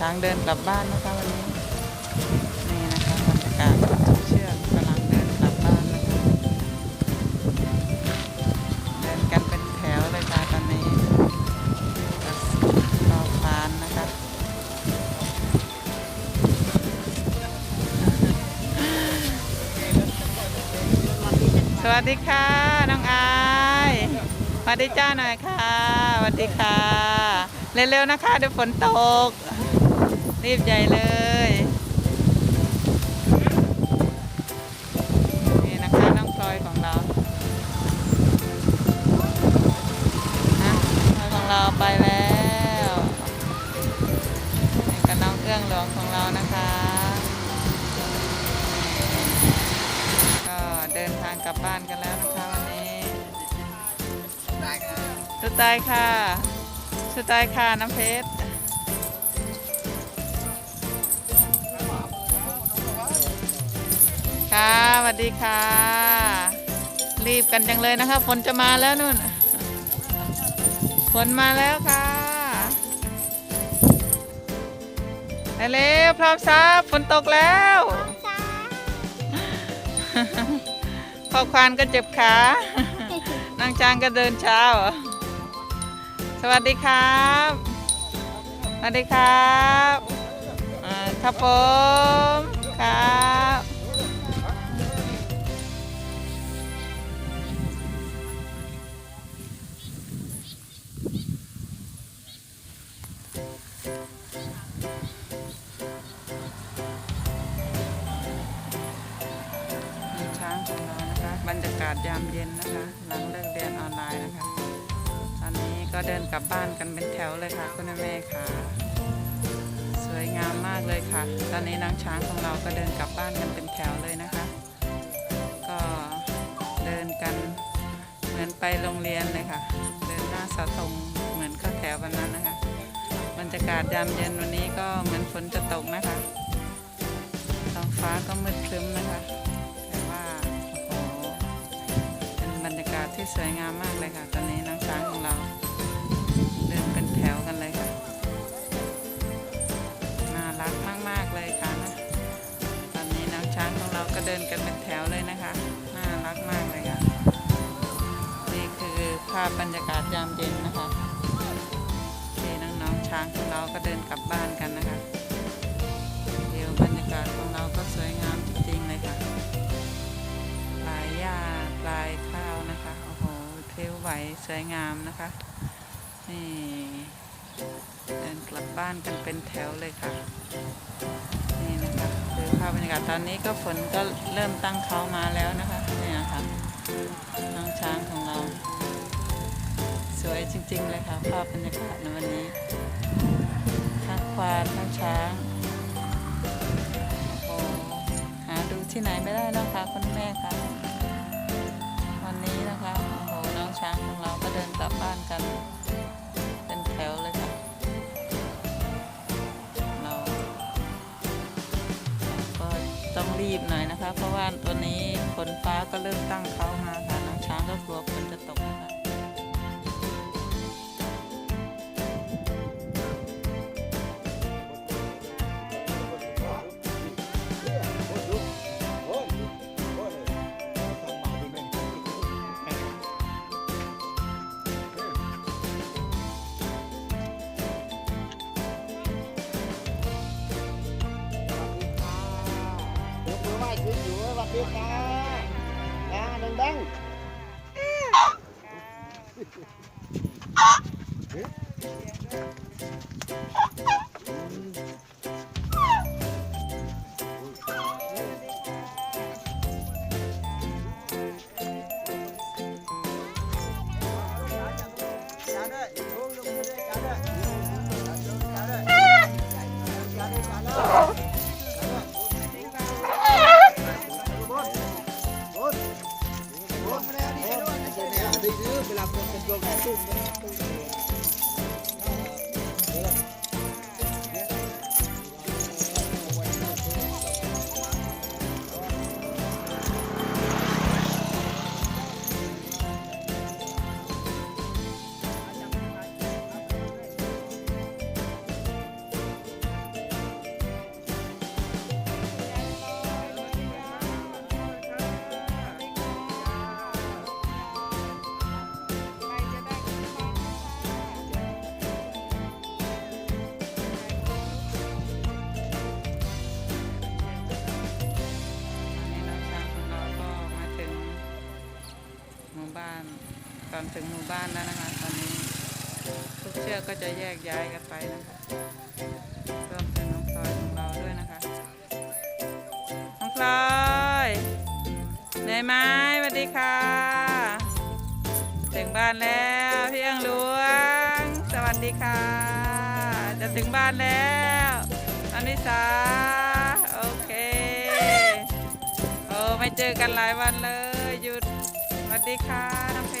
ช้างเดินกลับบ้านนะคะวันนี้นี่นะคะบรรยากาศเชือกกำลังเดินกลับบ้านนะคะเดินกันเป็นแถวเลยค่ะตอนนี้กับรอฟานนะคะสวัสดีค่ะน้องอายสวัสดีจ้าหน่อยค่ะสวัสดีค่ะเร็วๆนะคะเดี๋ยวฝนตก รีบใหญ่เลย นี่นะคะน้องพลอยของเรานะพลอยของเราไปแล้วนี่กับน้องเอื้องหลวงของเรานะคะ ก็เดินทางกลับบ้านกันแล้วนะคะวันนี้สุดใจค่ะสุดใจค่ะน้ำเพชร วัสดีค่ะ รีบกันจังเลยนะคะฝนจะมาแล้วนู่นฝนมาแล้วค่ะเร็วๆพร้อมซับฝนตกแล้วพอควานก็เจ็บขานางจางก็เดินเช้าเหรอสวัสดีครับ สวัสดีครับอ่าครับผมครับากาศยามเย็นนะคะ หลังเลิกเรียนออนไลน์นะคะ ตอนนี้ก็เดินกลับบ้านกันเป็นแถวเลยค่ะ คุณแม่ค่ะ สวยงามมากเลยค่ะ ตอนนี้นางช้างของเราก็เดินกลับบ้านกันเป็นแถวเลยนะคะ ก็เดินกันเหมือนไปโรงเรียนเลยค่ะ เดินหน้าเสาธงเหมือนข้าแถววันนั้นนะคะบรรยากาศยามเย็นวันนี้ก็เหมือนฝนจะตกนะคะท้องฟ้าก็มืดครึ้มนะคะ ที่สวยงามมากเลยค่ะ ตอนนี้น้องช้างของเรา เดินเป็นแถวกันเลยค่ะ น่ารักมากๆเลยค่ะนะตอนนี้น้องช้างของเราก็เดินกันเป็นแถวเลยนะคะ น่ารักมากเลยค่ะ นี่คือภาพบรรยากาศยามเย็นนะคะที่น้องๆช้างของเราก็เดินกลับบ้านกันนะคะ วไหวสวยงามนะคะ นี่ เดินกลับบ้านกันเป็นแถวเลยค่ะ นี่นะคะคือภาพบรรยากาศตอนนี้ก็ฝนก็เริ่มตั้งเขามาแล้วนะคะนี่นะคะน้องช้างของเรา สวยจริง ๆ เลยค่ะ ภาพบรรยากาศในวันนี้ทั้งควานทั้งช้างโอ้หาดูที่ไหนไม่ได้แล้วค่ะคุณแม่คะ บ้านกัน เป็นแถวเลยค่ะเราก็ต้องรีบหน่อยนะคะ เพราะว่าตัวนี้ฝนฟ้าก็เริ่มตั้งเขามาค่ะ ขึ้นอยู่ส ลาค ก่อนถึงหมู่บ้านแล้วนะคะ ตอนนี้ทุกเชือกก็จะแยกย้ายกันไปนะคะรวมถึงน้องพลอยของเราด้วยนะคะ น้องพลอยเหนื่อยไหมสวัสดีค่ะ ถึงบ้านแล้วพี่เอิงหลวง สวัสดีค่ะ จะถึงบ้านแล้วอันิสาโอเคโอ้ไม่เจอกันหลายวันเลยหยุดสวัสดีค่ะน้ำเพ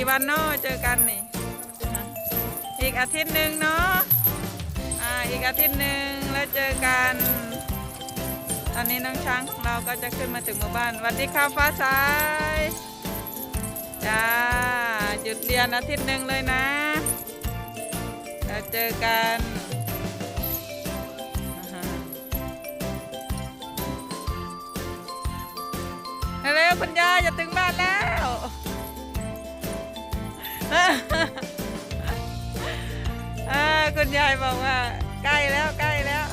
กี่วันเนาะเจอกันนี่อีกอาทิตย์หนึ่งเนาะอ่าอีกอาทิตย์หนึ่งแล้วเจอกัน ตอนนี้น้องช้างเราก็จะขึ้นมาถึงหมู่บ้านสวัสดีค่ะฟ้าใสจ้าหยุดเรียนอาทิตย์หนึ่งเลยนะแล้วเจอกันเร็วๆคุณยายจะถึงบ้านแล้ว คุณยายบอกว่า ใกล้แล้วใกล้แล้ว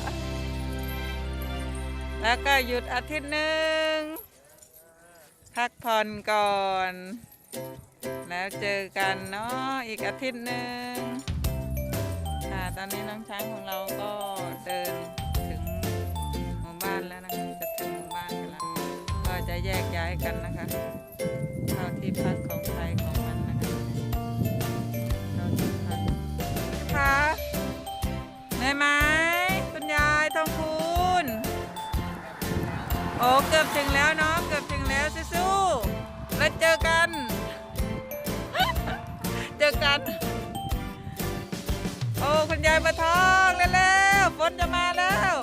แล้วก็หยุดอาทิตย์หนึ่งพักผ่อนก่อน แล้วเจอกันเนาะอีกอาทิตย์หนึ่งค่ะตอนนี้น้องช้างของเราก็เดินถึงหมู่บ้านแล้วนะคะจะถึงหมู่บ้านกันแล้วก็จะแยกย้ายกันนะคะเข้าที่พักของใครของ อ้เกือบถึงแล้วเนาะเกือบถึงแล้วสู้ๆแล้วเจอกัน เจอกัน โอ้คุณยายมาทองเร็วๆฝนจะมาแล้ว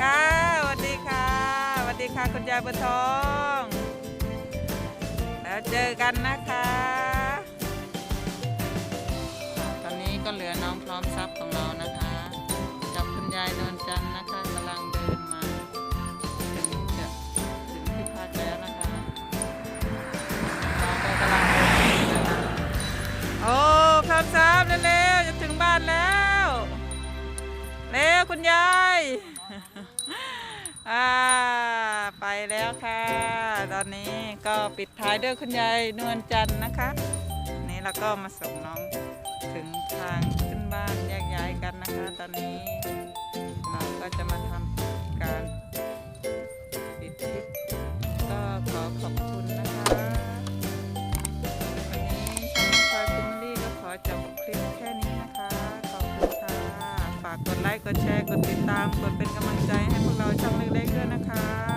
ค่ะสวัสดีค่ะสวัสดีค่ะคุณยายบัวทอง แล้วเจอกันนะคะ ตอนนี้ก็เหลือน้องพร้อมทรัพย์ของเรานะคะ จันนะคะกำลังเดินมาถึงจะถึงที่พักแล้วนะคะเราก็กำลังเดินอยู่นะคะโอ้พร้อมทรัพย์เร็วๆจะถึงบ้านแล้วเร็วคุณยายอ่าไปแล้วค่ะ ตอนนี้ก็ปิดท้ายด้วยคุณยายนวลจันทร์นะคะนี่เราก็มาส่งน้องถึงทางขึ้นบ้านแยกย้ายกันนะคะ ตอนนี้ เราก็จะมาทำการปิดคลิปก็ขอขอบคุณนะคะ วันนี้ช่องพลอยฟิมลี่ก็ขอจบคลิปแค่นี้นะคะ ขอบคุณค่ะ ฝากกดไลค์ กดแชร์ กดติดตาม กดเป็นกำลังใจให้พวกเราช่องเล็กๆด้วยนะคะ